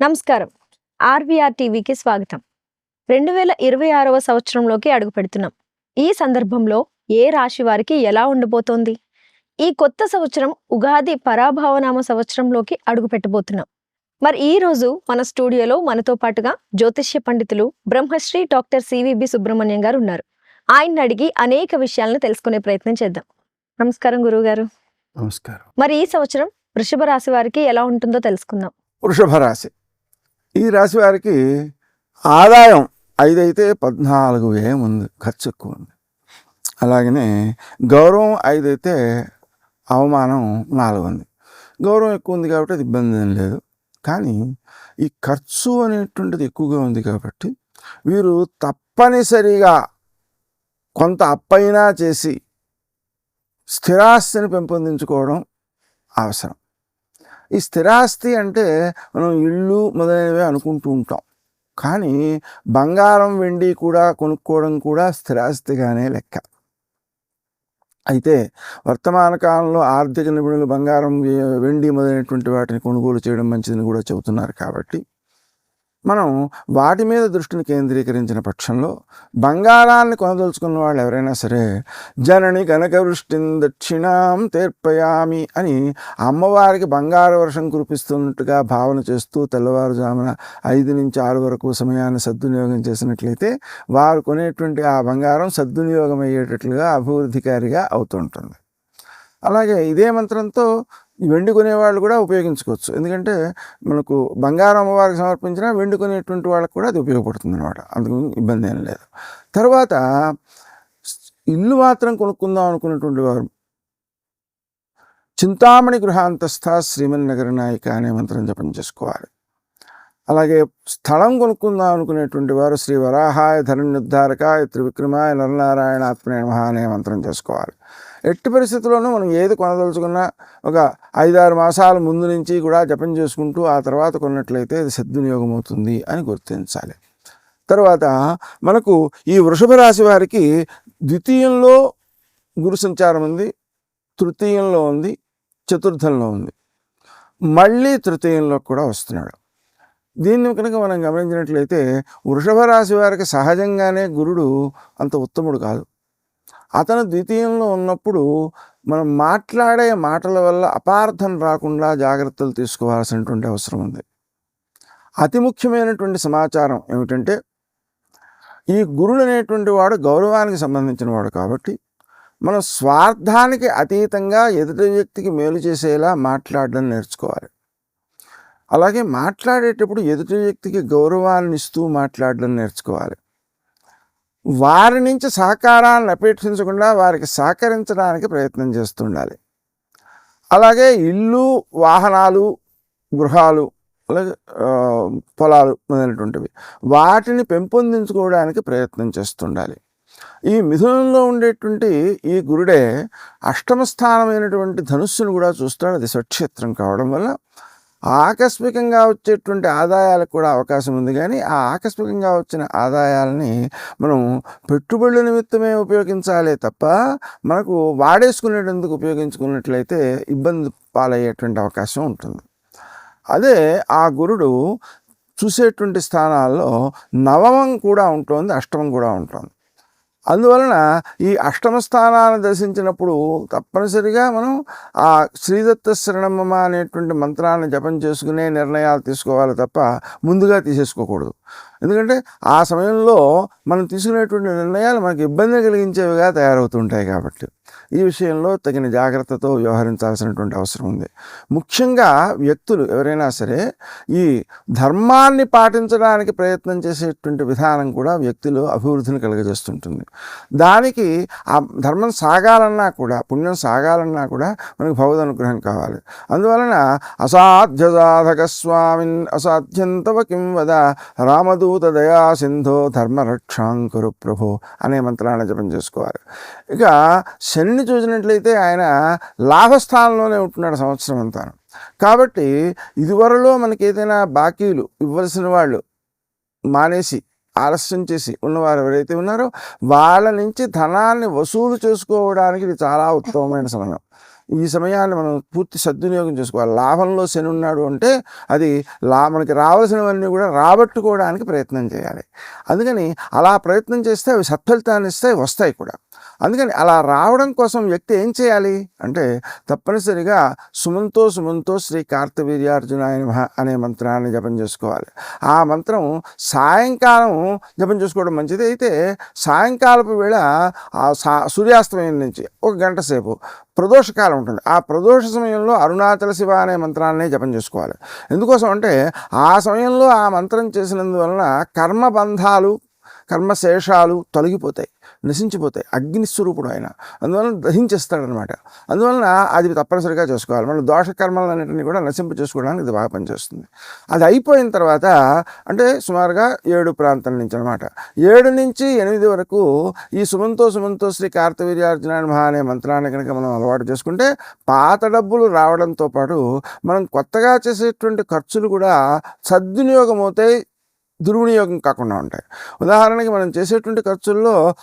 నమస్కారం. ఆర్వీఆర్ టీవీకి స్వాగతం. రెండు వేల ఇరవై ఆరవ సంవత్సరంలోకి అడుగు పెడుతున్నాం ఈ సందర్భంలో ఏ రాశి వారికి ఎలా ఉండబోతోంది? ఈ కొత్త సంవత్సరం ఉగాది పరాభావనామ సంవత్సరంలోకి అడుగు పెట్టబోతున్నాం మరి ఈ రోజు మన స్టూడియోలో మనతో పాటుగా జ్యోతిష్య పండితులు బ్రహ్మశ్రీ డాక్టర్ సివిబి సుబ్రహ్మణ్యం గారు ఉన్నారు. ఆయన్ని అడిగి అనేక విషయాలను తెలుసుకునే ప్రయత్నం చేద్దాం. నమస్కారం గురువుగారు. నమస్కారం. మరి ఈ సంవత్సరం వృషభ రాశి వారికి ఎలా ఉంటుందో తెలుసుకుందాం. వృషభ రాశి. ఈ రాశి వారికి ఆదాయం ఐదు అయితే పద్నాలుగు వ్యయం ఉంది ఖర్చు ఎక్కువ ఉంది. అలాగనే గౌరవం ఐదు అయితే అవమానం నాలుగు ఉంది. గౌరవం ఎక్కువ ఉంది కాబట్టి అది ఇబ్బంది ఏం లేదు. కానీ ఈ ఖర్చు అనేటువంటిది ఎక్కువగా ఉంది కాబట్టి వీరు తప్పనిసరిగా కొంత అప్పైనా చేసి స్థిరాస్తిని పెంపొందించుకోవడం అవసరం. ఈ స్థిరాస్తి అంటే మనం ఇళ్ళు మొదలైనవి అనుకుంటూ ఉంటాం. కానీ బంగారం వెండి కూడా కొనుక్కోవడం కూడా స్థిరాస్తిగానే లెక్క. అయితే వర్తమాన కాలంలో ఆర్థిక నిపుణులు బంగారం వెండి మొదలైనటువంటి వాటిని కొనుగోలు చేయడం మంచిదని కూడా చెబుతున్నారు కాబట్టి మనం వాటి మీద దృష్టిని కేంద్రీకరించిన పక్షంలో బంగారాన్ని కొనదలుచుకున్న వాళ్ళు ఎవరైనా సరే జనని కనక వృష్టిని దక్షిణాం తీర్పయామి అని అమ్మవారికి బంగారు వర్షం కురిపిస్తున్నట్టుగా భావన చేస్తూ తెల్లవారుజామున ఐదు నుంచి ఆరు వరకు సమయాన్ని సద్వినియోగం చేసినట్లయితే వారు కొనేటువంటి ఆ బంగారం సద్వినియోగం అయ్యేటట్లుగా అభివృద్ధికారిగా అవుతుంటుంది. అలాగే ఇదే మంత్రంతో వెండి కొనేవాళ్ళు కూడా ఉపయోగించుకోవచ్చు. ఎందుకంటే మనకు బంగారం అమ్మవారికి సమర్పించినా వెండి కొనేటువంటి వాళ్ళకి కూడా అది ఉపయోగపడుతుంది అనమాట అందుకు ఇబ్బంది ఏం లేదు. తర్వాత ఇల్లు మాత్రం కొనుక్కుందాం అనుకున్నటువంటి వారు చింతామణి గృహాంతస్థ శ్రీమన్నగర నాయిక అనే మంత్రం జపం చేసుకోవాలి. అలాగే స్థలం కొనుక్కుందాం అనుకునేటువంటి వారు శ్రీ వరాహాయ ధరణ్యుద్ధారకాయ త్రివిక్రమాయ నరనారాయణ ఆత్మనే అనే మంత్రం చేసుకోవాలి. ఎట్టి పరిస్థితుల్లోనూ మనం ఏది కొనదలుచుకున్నా ఒక ఐదారు మాసాల ముందు నుంచి కూడా జపం చేసుకుంటూ ఆ తర్వాత కొన్నట్లయితే అది సద్వినియోగం అవుతుంది అని గుర్తించాలి. తర్వాత మనకు ఈ వృషభ రాశి వారికి ద్వితీయంలో గురు సంచారం ఉంది తృతీయంలో ఉంది చతుర్థంలో ఉంది. మళ్ళీ తృతీయంలో కూడా వస్తున్నాడు. దీన్ని కనుక మనం గమనించినట్లయితే వృషభ రాశి వారికి సహజంగానే గురుడు అంత ఉత్తముడు కాదు. అతను ద్వితీయంలో ఉన్నప్పుడు మనం మాట్లాడే మాటల వల్ల అపార్థం రాకుండా జాగ్రత్తలు తీసుకోవాల్సినటువంటి అవసరం ఉంది. అతి ముఖ్యమైనటువంటి సమాచారం ఏమిటంటే ఈ గురుడు అనేటువంటి వాడు గౌరవానికి సంబంధించిన వాడు కాబట్టి మనం స్వార్థానికి అతీతంగా ఎదుటి వ్యక్తికి మేలు చేసేలా మాట్లాడడం నేర్చుకోవాలి. అలాగే మాట్లాడేటప్పుడు ఎదుటి వ్యక్తికి గౌరవాన్ని ఇస్తూ మాట్లాడడం నేర్చుకోవాలి. వారి నుంచి సహకారాన్ని అపేక్షించకుండా వారికి సహకరించడానికి ప్రయత్నం చేస్తుండాలి. అలాగే ఇల్లు వాహనాలు గృహాలు అలాగే పొలాలు మొదలైనటువంటివి వాటిని పెంపొందించుకోవడానికి ప్రయత్నం చేస్తుండాలి. ఈ మిథునంలో ఉండేటువంటి ఈ గురుడే అష్టమ స్థానమైనటువంటి ధనుస్సును కూడా చూస్తాడు. అది స్వక్షేత్రం కావడం వల్ల ఆకస్మికంగా వచ్చేటువంటి ఆదాయాలకు కూడా అవకాశం ఉంది. కానీ ఆ ఆకస్మికంగా వచ్చిన ఆదాయాలని మనం పెట్టుబడుల నిమిత్తమే ఉపయోగించాలే తప్ప మనకు వాడేసుకునేటందుకు ఉపయోగించుకున్నట్లయితే ఇబ్బంది పాలయ్యేటువంటి అవకాశం ఉంటుంది. అదే ఆ గురుడు చూసేటువంటి స్థానాల్లో నవమం కూడా ఉంటుంది అష్టమం కూడా ఉంటుంది. అందువలన ఈ అష్టమ స్థానాన్ని దర్శించినప్పుడు తప్పనిసరిగా మనం ఆ శ్రీదత్త శరణమ్మ అనేటువంటి మంత్రాన్ని జపం చేసుకునే నిర్ణయాలు తీసుకోవాలి తప్ప ముందుగా తీసేసుకోకూడదు. ఎందుకంటే ఆ సమయంలో మనం తీసుకునేటువంటి నిర్ణయాలు మనకు ఇబ్బంది కలిగించేవిగా తయారవుతుంటాయి కాబట్టి. ఈ విషయంలో తగిన జాగ్రత్తతో వ్యవహరించాల్సినటువంటి అవసరం ఉంది. ముఖ్యంగా వ్యక్తులు ఎవరైనా సరే ఈ ధర్మాన్ని పాటించడానికి ప్రయత్నం చేసేటువంటి విధానం కూడా వ్యక్తులు అభివృద్ధిని కలుగజేస్తుంటుంది. దానికి ఆ ధర్మం సాగాలన్నా కూడా పుణ్యం సాగాలన్నా కూడా మనకు భగవద్ అనుగ్రహం కావాలి. అందువలన అసాధ్య సాధక స్వామిన్ అసాధ్యంతవ కిం వద రామదూత దయా సింధో ధర్మరక్షాంకురు ప్రభు అనే మంత్రాన్ని జపం చేసుకోవాలి. ఇక శనిని చూసినట్లయితే ఆయన లాభస్థానంలోనే ఉంటున్నాడు సంవత్సరం అంతా. కాబట్టి ఇదివరలో మనకి ఏదైనా బాకీలు ఇవ్వాల్సిన వాళ్ళు మానేసి ఆలస్యం చేసి ఉన్నవారు ఎవరైతే ఉన్నారో వాళ్ళ నుంచి ధనాన్ని వసూలు చేసుకోవడానికి ఇది చాలా ఉత్తమమైన సమయం. ఈ సమయాన్ని మనం పూర్తి సద్వినియోగం చేసుకోవాలి. లాభంలో శని ఉన్నాడు అంటే అది లా మనకి రావాల్సినవన్నీ కూడా రాబట్టుకోవడానికి ప్రయత్నం చేయాలి. అందుకని అలా ప్రయత్నం చేస్తే అవి సత్ఫలితాన్ని ఇస్తాయి వస్తాయి కూడా. అందుకని అలా రావడం కోసం వ్యక్తి ఏం చేయాలి అంటే తప్పనిసరిగా సుమంతో సుమంతో శ్రీ కార్తవీర్యార్జునాయ అనే మంత్రాన్ని జపం చేసుకోవాలి. ఆ మంత్రం సాయంకాలం జపం చేసుకోవడం మంచిది. అయితే సాయంకాలపు వేళ ఆ సా సూర్యాస్తమయం నుంచి ఒక గంట సేపు ప్రదోషకాలం ఉంటుంది ఆ ప్రదోష సమయంలో అరుణాచల శివ అనే మంత్రాన్ని జపం చేసుకోవాలి. ఎందుకోసం అంటే ఆ సమయంలో ఆ మంత్రం చేసినందువలన కర్మబంధాలు కర్మశేషాలు తొలగిపోతాయి. నశించిపోతాయి. అగ్నిస్వరూపుడు ఆయన. అందువలన దహించేస్తాడనమాట అందువలన అది తప్పనిసరిగా చేసుకోవాలి. మన దోష కర్మలన్నింటినీ కూడా నశింప చేసుకోవడానికి ఇది బాగా పనిచేస్తుంది. అది అయిపోయిన తర్వాత అంటే సుమారుగా ఏడు ప్రాంతం నుంచి అనమాట ఏడు నుంచి ఎనిమిది వరకు ఈ సుమంతో సుమంతో శ్రీ కార్తవీర్యార్జున మహా అనే మంత్రాన్ని కనుక మనం అలవాటు చేసుకుంటే పాత డబ్బులు రావడంతో పాటు మనం కొత్తగా చేసేటువంటి ఖర్చులు కూడా సద్వినియోగం అవుతాయి దుర్వినియోగం కాకుండా ఉంటాయి. ఉదాహరణకి మనం చేసేటువంటి ఖర్చుల్లో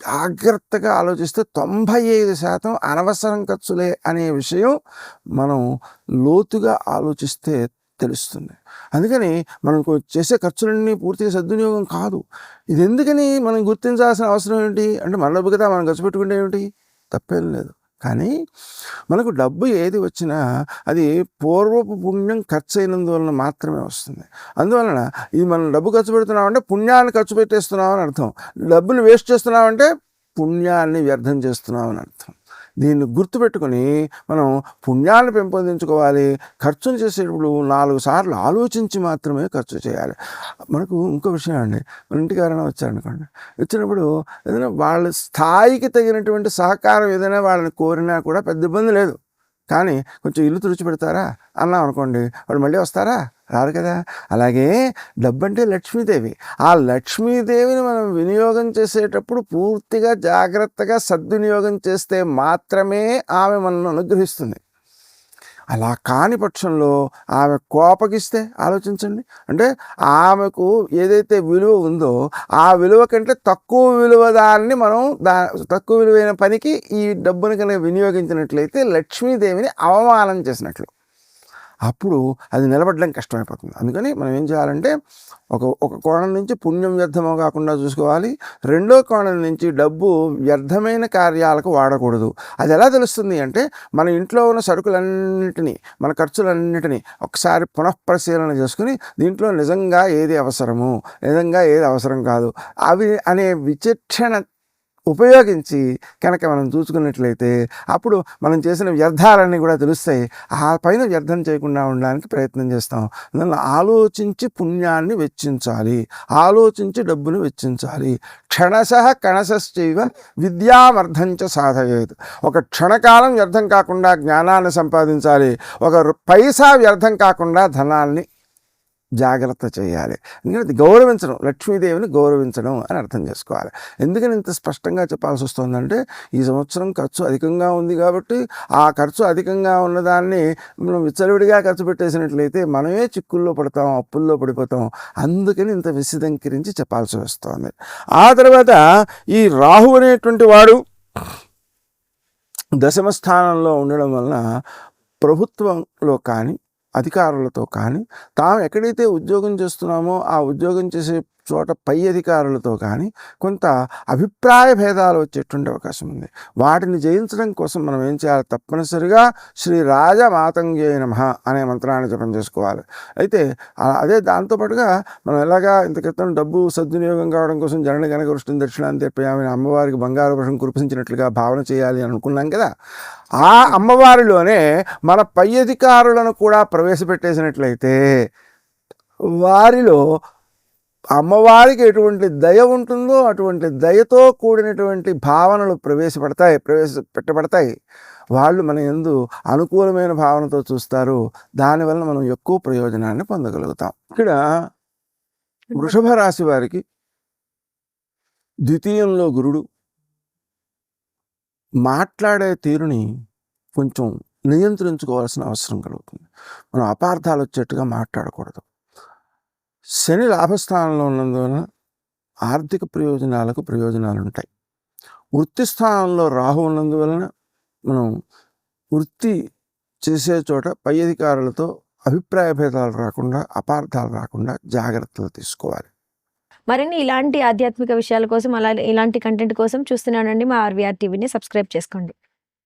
జాగ్రత్తగా ఆలోచిస్తే తొంభై ఐదు శాతం అనవసరం ఖర్చులే అనే విషయం మనం లోతుగా ఆలోచిస్తే తెలుస్తుంది. అందుకని మనం చేసే ఖర్చులన్నీ పూర్తిగా సద్వినియోగం కాదు. ఇది ఎందుకని మనం గుర్తించాల్సిన అవసరం ఏంటి అంటే మన డబ్బు కదా మనం ఖర్చు పెట్టుకుంటే ఏమిటి? తప్పేం లేదు. కానీ మనకు డబ్బు ఏది వచ్చినా అది పూర్వపు పుణ్యం ఖర్చు అయినందువలన మాత్రమే వస్తుంది. అందువలన ఇది మనం డబ్బు ఖర్చు పెడుతున్నామంటే పుణ్యాన్ని ఖర్చు పెట్టేస్తున్నామని అర్థం. డబ్బుని వేస్ట్ చేస్తున్నామంటే పుణ్యాన్ని వ్యర్థం చేస్తున్నామని అర్థం. దీన్ని గుర్తుపెట్టుకొని మనం పుణ్యాన్ని పెంపొందించుకోవాలి. ఖర్చును చేసేటప్పుడు నాలుగు సార్లు ఆలోచించి మాత్రమే ఖర్చు చేయాలి. మనకు ఇంకో విషయం అండి. మన ఇంటికి ఎవరైనా వచ్చారనుకోండి. వచ్చినప్పుడు ఏదైనా వాళ్ళ స్థాయికి తగినటువంటి సహకారం ఏదైనా వాళ్ళని కోరినా కూడా పెద్ద ఇబ్బంది లేదు. కానీ కొంచెం ఇల్లు తుడిచి పెడతారా అన్నాం అనుకోండి వాళ్ళు మళ్ళీ వస్తారా? రారు కదా? అలాగే డబ్బు అంటే లక్ష్మీదేవి. ఆ లక్ష్మీదేవిని మనం వినియోగం చేసేటప్పుడు పూర్తిగా జాగ్రత్తగా సద్వినియోగం చేస్తే మాత్రమే ఆమె మనల్ని అనుగ్రహిస్తుంది. అలా కాని పక్షంలో ఆమె కోపగిస్తే ఆలోచించండి. అంటే ఆమెకు ఏదైతే విలువ ఉందో ఆ విలువ కంటే తక్కువ విలువ దాన్ని మనం దా తక్కువ విలువైన పనికి ఈ డబ్బుని కనుక వినియోగించినట్లయితే లక్ష్మీదేవిని అవమానం చేసినట్లు. అప్పుడు అది నిలబడడం కష్టమైపోతుంది. అందుకని మనం ఏం చేయాలంటే ఒక ఒక కోణం నుంచి పుణ్యం వ్యర్థమో కాకుండా చూసుకోవాలి. రెండో కోణం నుంచి డబ్బు వ్యర్థమైన కార్యాలకు వాడకూడదు. అది ఎలా తెలుస్తుంది అంటే మన ఇంట్లో ఉన్న సరుకులన్నింటినీ మన ఖర్చులన్నింటినీ ఒకసారి పునఃపరిశీలన చేసుకుని దీంట్లో నిజంగా ఏది అవసరము? నిజంగా ఏది అవసరం కాదు? అవి అనే విచక్షణ ఉపయోగించి కనుక మనం చూసుకున్నట్లయితే అప్పుడు మనం చేసిన వ్యర్థాలన్నీ కూడా తెలుస్తాయి. ఆ పైన వ్యర్థం చేయకుండా ఉండడానికి ప్రయత్నం చేస్తాం. అందువల్ల ఆలోచించి పుణ్యాన్ని వెచ్చించాలి. ఆలోచించి డబ్బును వెచ్చించాలి. క్షణశ కణశశ్చైవ విద్యామర్థంచ సాధయేది ఒక క్షణకాలం వ్యర్థం కాకుండా జ్ఞానాన్ని సంపాదించాలి. ఒక పైసా వ్యర్థం కాకుండా ధనాన్ని జాగ్రత్త చేయాలి. ఎందుకంటే గౌరవించడం లక్ష్మీదేవిని గౌరవించడం అని అర్థం చేసుకోవాలి. ఎందుకని ఇంత స్పష్టంగా చెప్పాల్సి వస్తుందంటే ఈ సంవత్సరం ఖర్చు అధికంగా ఉంది కాబట్టి ఆ ఖర్చు అధికంగా ఉన్నదాన్ని మనం విచ్చలవిడిగా ఖర్చు పెట్టేసినట్లయితే మనమే చిక్కుల్లో పడతాం అప్పుల్లో పడిపోతాం. అందుకని ఇంత విశదంకరించి చెప్పాల్సి వస్తుంది. ఆ తర్వాత ఈ రాహు అనేటువంటి వాడు దశమ స్థానంలో ఉండడం వలన ప్రభుత్వంలో కానీ అధికారులతో కానీ తాము ఎక్కడైతే ఉద్యోగం చేస్తున్నామో ఆ ఉద్యోగం చేసే చోట పై అధికారులతో కానీ కొంత అభిప్రాయ భేదాలు వచ్చేటువంటి అవకాశం ఉంది. వాటిని జయించడం కోసం మనం ఏం చేయాలి? తప్పనిసరిగా శ్రీ రాజమాతంగేయ నమ అనే మంత్రాన్ని జపం చేసుకోవాలి. అయితే అదే దాంతోపాటుగా మనం ఎలాగా ఇంత క్రితం డబ్బు సద్వినియోగం కావడం కోసం జనన గనక వృష్టిని దక్షిణాన్ని తెప్పామని అమ్మవారికి బంగారు వృషం కురిపించినట్లుగా భావన చేయాలి అని అనుకున్నాం కదా? ఆ అమ్మవారిలోనే మన పై అధికారులను కూడా ప్రవేశపెట్టేసినట్లయితే వారిలో అమ్మవారికి ఎటువంటి దయ ఉంటుందో అటువంటి దయతో కూడినటువంటి భావనలు ప్రవేశపడతాయి ప్రవేశ పెట్టబడతాయి. వాళ్ళు మన ఎందు అనుకూలమైన భావనతో చూస్తారు. దానివల్ల మనం ఎక్కువ ప్రయోజనాన్ని పొందగలుగుతాం. ఇక్కడ వృషభ రాశి వారికి ద్వితీయంలో గురుడు మాట్లాడే తీరుని కొంచెం నియంత్రించుకోవాల్సిన అవసరం కలుగుతుంది. మనం అపార్థాలు వచ్చేట్టుగా మాట్లాడకూడదు. శని లాభస్థానంలో ఉన్నందువలన ఆర్థిక ప్రయోజనాలకు ప్రయోజనాలు ఉంటాయి వృత్తి స్థానంలో రాహు ఉన్నందువలన మనం వృత్తి చేసే చోట పై అధికారులతో అభిప్రాయ భేదాలు రాకుండా అపార్థాలు రాకుండా జాగ్రత్తలు తీసుకోవాలి. మరిన్ని ఇలాంటి ఆధ్యాత్మిక విషయాల కోసం అలా ఇలాంటి కంటెంట్ కోసం చూస్తున్నానండి మా ఆర్వీఆర్ టీవీని సబ్స్క్రైబ్ చేసుకోండి.